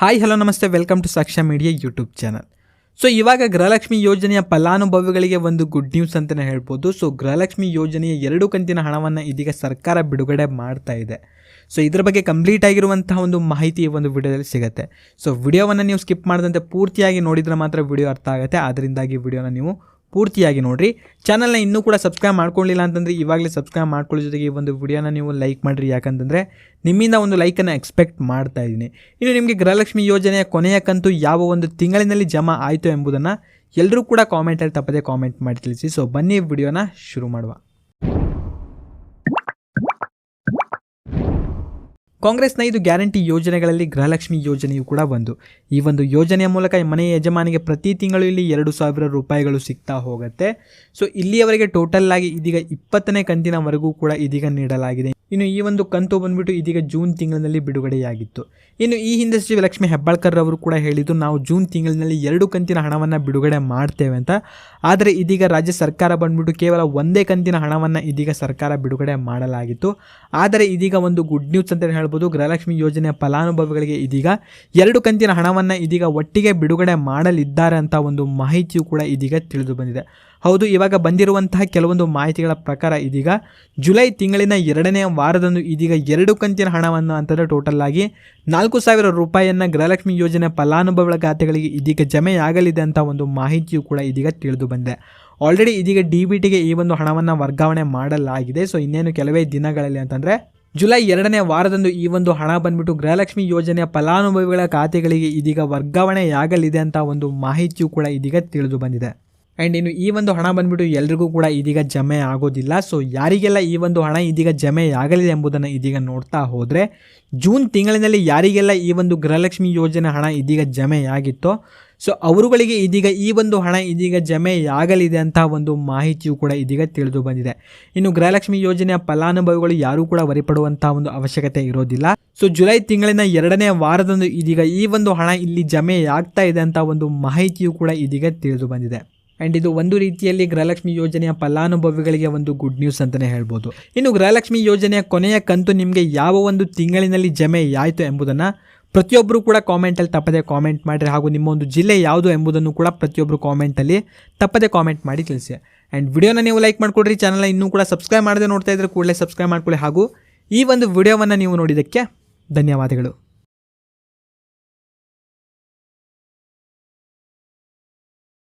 Hi hello ನಮಸ್ತೆ. Welcome to Sakshya media YouTube channel so ಇವಾಗ ಗೃಹಲಕ್ಷ್ಮಿ ಯೋಜನೆಯ ಫಲಾನುಭವಿಗಳಿಗೆ ಒಂದು ಗುಡ್ ನ್ಯೂಸ್ ಅಂತಲೇ ಹೇಳ್ಬೋದು. ಸೊ ಗೃಹಲಕ್ಷ್ಮಿ ಯೋಜನೆಯ ಎರಡು ಕಂತಿನ ಹಣವನ್ನು ಇದೀಗ ಸರ್ಕಾರ ಬಿಡುಗಡೆ ಮಾಡ್ತಾ ಇದೆ. ಸೊ ಇದ್ರ ಬಗ್ಗೆ ಕಂಪ್ಲೀಟ್ ಆಗಿರುವಂತಹ ಒಂದು ಮಾಹಿತಿ ಈ ಒಂದು ವಿಡಿಯೋದಲ್ಲಿ ಸಿಗುತ್ತೆ. ಸೊ ವಿಡಿಯೋವನ್ನು ನೀವು ಸ್ಕಿಪ್ ಮಾಡಿದಂತೆ ಪೂರ್ತಿಯಾಗಿ ನೋಡಿದರೆ ಮಾತ್ರ ವಿಡಿಯೋ ಅರ್ಥ ಆಗುತ್ತೆ. ಅದರಿಂದಾಗಿ ವಿಡಿಯೋನ ನೀವು ಪೂರ್ತಿಯಾಗಿ ನೋಡಿರಿ. ಚಾನಲ್ನ ಇನ್ನೂ ಕೂಡ ಸಬ್ಸ್ಕ್ರೈಬ್ ಮಾಡ್ಕೊಳ್ಳಿಲ್ಲ ಅಂತಂದರೆ ಇವಾಗಲೇ ಸಬ್ಸ್ಕ್ರೈಬ್ ಮಾಡ್ಕೊಳ್ಳೋ ಜೊತೆಗೆ ಈ ಒಂದು ವಿಡಿಯೋನ ನೀವು ಲೈಕ್ ಮಾಡಿರಿ. ಯಾಕಂತಂದರೆ ನಿಮ್ಮಿಂದ ಒಂದು ಲೈಕನ್ನು ಎಕ್ಸ್ಪೆಕ್ಟ್ ಮಾಡ್ತಾ ಇದ್ದೀನಿ. ಇನ್ನು ನಿಮಗೆ ಗೃಹಲಕ್ಷ್ಮಿ ಯೋಜನೆಯ ಕೊನೆಯ ಕಂತು ಯಾವ ಒಂದು ತಿಂಗಳಿನಲ್ಲಿ ಜಮಾ ಆಯಿತು ಎಂಬುದನ್ನು ಎಲ್ಲರೂ ಕೂಡ ಕಾಮೆಂಟಲ್ಲಿ ತಪ್ಪದೆ ಕಾಮೆಂಟ್ ಮಾಡಿ ತಿಳಿಸಿ. ಸೊ ಬನ್ನಿ ವಿಡಿಯೋನ ಶುರು ಮಾಡುವ. ಕಾಂಗ್ರೆಸ್ನ ಇದು ಗ್ಯಾರಂಟಿ ಯೋಜನೆಗಳಲ್ಲಿ ಗೃಹಲಕ್ಷ್ಮಿ ಯೋಜನೆಯು ಕೂಡ ಒಂದು. ಈ ಒಂದು ಯೋಜನೆಯ ಮೂಲಕ ಮನೆ ಯಜಮಾನಿಗೆ ಪ್ರತಿ ತಿಂಗಳು ಇಲ್ಲಿ ಎರಡು ಸಾವಿರ ರೂಪಾಯಿಗಳು ಸಿಗ್ತಾ ಹೋಗುತ್ತೆ. ಸೊ ಇಲ್ಲಿಯವರೆಗೆ ಟೋಟಲ್ ಆಗಿ ಇದೀಗ ಇಪ್ಪತ್ತನೇ ಕಂತಿನವರೆಗೂ ಕೂಡ ಇದೀಗ ನೀಡಲಾಗಿದೆ. ಇನ್ನು ಈ ಒಂದು ಕಂತು ಬಂದ್ಬಿಟ್ಟು ಇದೀಗ ಜೂನ್ ತಿಂಗಳಿನಲ್ಲಿ ಬಿಡುಗಡೆಯಾಗಿತ್ತು. ಇನ್ನು ಈ ಹಿಂದೆ ಸಚಿವ ಲಕ್ಷ್ಮಿ ಹೆಬ್ಬಾಳ್ಕರ್ ಅವರು ಕೂಡ ಹೇಳಿದ್ದು ನಾವು ಜೂನ್ ತಿಂಗಳಿನಲ್ಲಿ ಎರಡು ಕಂತಿನ ಹಣವನ್ನು ಬಿಡುಗಡೆ ಮಾಡ್ತೇವೆ ಅಂತ. ಆದರೆ ಇದೀಗ ರಾಜ್ಯ ಸರ್ಕಾರ ಬಂದ್ಬಿಟ್ಟು ಕೇವಲ ಒಂದೇ ಕಂತಿನ ಹಣವನ್ನು ಇದೀಗ ಸರ್ಕಾರ ಬಿಡುಗಡೆ ಮಾಡಲಾಗಿತ್ತು. ಆದರೆ ಇದೀಗ ಒಂದು ಗುಡ್ ನ್ಯೂಸ್ ಅಂತ ಹೇಳ್ಬೋದು. ಗೃಹಲಕ್ಷ್ಮಿ ಯೋಜನೆಯ ಫಲಾನುಭವಿಗಳಿಗೆ ಇದೀಗ ಎರಡು ಕಂತಿನ ಹಣವನ್ನು ಇದೀಗ ಒಟ್ಟಿಗೆ ಬಿಡುಗಡೆ ಮಾಡಲಿದ್ದಾರೆ ಅಂತ ಒಂದು ಮಾಹಿತಿಯು ಕೂಡ ಇದೀಗ ತಿಳಿದು ಬಂದಿದೆ. ಹೌದು, ಇವಾಗ ಬಂದಿರುವಂತಹ ಕೆಲವೊಂದು ಮಾಹಿತಿಗಳ ಪ್ರಕಾರ ಇದೀಗ ಜುಲೈ ತಿಂಗಳಿನ ಎರಡನೇ ವಾರದಂದು ಇದೀಗ ಎರಡು ಕಂತಿನ ಹಣವನ್ನು ಅಂತಂದರೆ ಟೋಟಲ್ ಆಗಿ ನಾಲ್ಕು ಸಾವಿರ ರೂಪಾಯಿಯನ್ನು ಗೃಹಲಕ್ಷ್ಮಿ ಯೋಜನೆ ಫಲಾನುಭವಿಗಳ ಖಾತೆಗಳಿಗೆ ಇದೀಗ ಜಮೆಯಾಗಲಿದೆ ಅಂತ ಒಂದು ಮಾಹಿತಿಯು ಕೂಡ ಇದೀಗ ತಿಳಿದು ಬಂದಿದೆ. ಆಲ್ರೆಡಿ ಇದೀಗ ಡಿ ಬಿ ಟಿಗೆ ಈ ಒಂದು ಹಣವನ್ನು ವರ್ಗಾವಣೆ ಮಾಡಲಾಗಿದೆ. ಸೊ ಇನ್ನೇನು ಕೆಲವೇ ದಿನಗಳಲ್ಲಿ ಅಂತಂದರೆ ಜುಲೈ ಎರಡನೇ ವಾರದಂದು ಈ ಒಂದು ಹಣ ಬಂದ್ಬಿಟ್ಟು ಗೃಹಲಕ್ಷ್ಮಿ ಯೋಜನೆಯ ಫಲಾನುಭವಿಗಳ ಖಾತೆಗಳಿಗೆ ಇದೀಗ ವರ್ಗಾವಣೆಯಾಗಲಿದೆ ಅಂತ ಒಂದು ಮಾಹಿತಿಯು ಕೂಡ ಇದೀಗ ತಿಳಿದು ಬಂದಿದೆ. ಆ್ಯಂಡ್ ಇನ್ನು ಈ ಒಂದು ಹಣ ಬಂದ್ಬಿಟ್ಟು ಎಲ್ರಿಗೂ ಕೂಡ ಇದೀಗ ಜಮೆ ಆಗೋದಿಲ್ಲ. ಸೊ ಯಾರಿಗೆಲ್ಲ ಈ ಒಂದು ಹಣ ಇದೀಗ ಜಮೆ ಆಗಲಿದೆ ಎಂಬುದನ್ನು ಇದೀಗ ನೋಡ್ತಾ ಹೋದರೆ, ಜೂನ್ ತಿಂಗಳಿನಲ್ಲಿ ಯಾರಿಗೆಲ್ಲ ಈ ಒಂದು ಗೃಹಲಕ್ಷ್ಮಿ ಯೋಜನೆ ಹಣ ಇದೀಗ ಜಮೆಯಾಗಿತ್ತೋ ಸೊ ಅವರುಗಳಿಗೆ ಇದೀಗ ಈ ಒಂದು ಹಣ ಇದೀಗ ಜಮೆಯಾಗಲಿದೆ ಅಂತ ಒಂದು ಮಾಹಿತಿಯು ಕೂಡ ಇದೀಗ ತಿಳಿದು ಬಂದಿದೆ. ಇನ್ನು ಗೃಹಲಕ್ಷ್ಮಿ ಯೋಜನೆಯ ಫಲಾನುಭವಿಗಳು ಯಾರೂ ಕೂಡ ವರಿಪಡುವಂಥ ಒಂದು ಅವಶ್ಯಕತೆ ಇರೋದಿಲ್ಲ. ಸೊ ಜುಲೈ ತಿಂಗಳಿನ ಎರಡನೇ ವಾರದಂದು ಇದೀಗ ಈ ಒಂದು ಹಣ ಇಲ್ಲಿ ಜಮೆಯಾಗ್ತಾ ಇದೆ ಅಂತ ಒಂದು ಮಾಹಿತಿಯು ಕೂಡ ಇದೀಗ ತಿಳಿದು ಬಂದಿದೆ. ಆ್ಯಂಡ್ ಇದು ಒಂದು ರೀತಿಯಲ್ಲಿ ಗೃಹಲಕ್ಷ್ಮಿ ಯೋಜನೆಯ ಫಲಾನುಭವಿಗಳಿಗೆ ಒಂದು ಗುಡ್ ನ್ಯೂಸ್ ಅಂತಲೇ ಹೇಳ್ಬೋದು. ಇನ್ನು ಗೃಹಲಕ್ಷ್ಮಿ ಯೋಜನೆಯ ಕೊನೆಯ ಕಂತು ನಿಮಗೆ ಯಾವ ಒಂದು ತಿಂಗಳಿನಲ್ಲಿ ಜಮೆ ಆಯಿತು ಎಂಬುದನ್ನು ಪ್ರತಿಯೊಬ್ಬರು ಕೂಡ ಕಾಮೆಂಟಲ್ಲಿ ತಪ್ಪದೆ ಕಾಮೆಂಟ್ ಮಾಡಿರಿ. ಹಾಗೂ ನಿಮ್ಮ ಒಂದು ಜಿಲ್ಲೆ ಯಾವುದು ಎಂಬುದನ್ನು ಕೂಡ ಪ್ರತಿಯೊಬ್ಬರು ಕಾಮೆಂಟಲ್ಲಿ ತಪ್ಪದೆ ಕಾಮೆಂಟ್ ಮಾಡಿ ತಿಳಿಸಿ. ಆ್ಯಂಡ್ ವಿಡಿಯೋನ ನೀವು ಲೈಕ್ ಮಾಡಿಕೊಡ್ರಿ ಚಾನಲ್ನ ಇನ್ನೂ ಕೂಡ ಸಬ್ಸ್ಕ್ರೈಬ್ ಮಾಡದೆ ನೋಡ್ತಾ ಇದ್ದರೆ ಕೂಡಲೇ ಸಬ್ಸ್ಕ್ರೈಬ್ ಮಾಡ್ಕೊಳ್ಳಿ. ಹಾಗೂ ಈ ಒಂದು ವಿಡಿಯೋವನ್ನು ನೀವು ನೋಡಿದ್ದಕ್ಕೆ ಧನ್ಯವಾದಗಳು.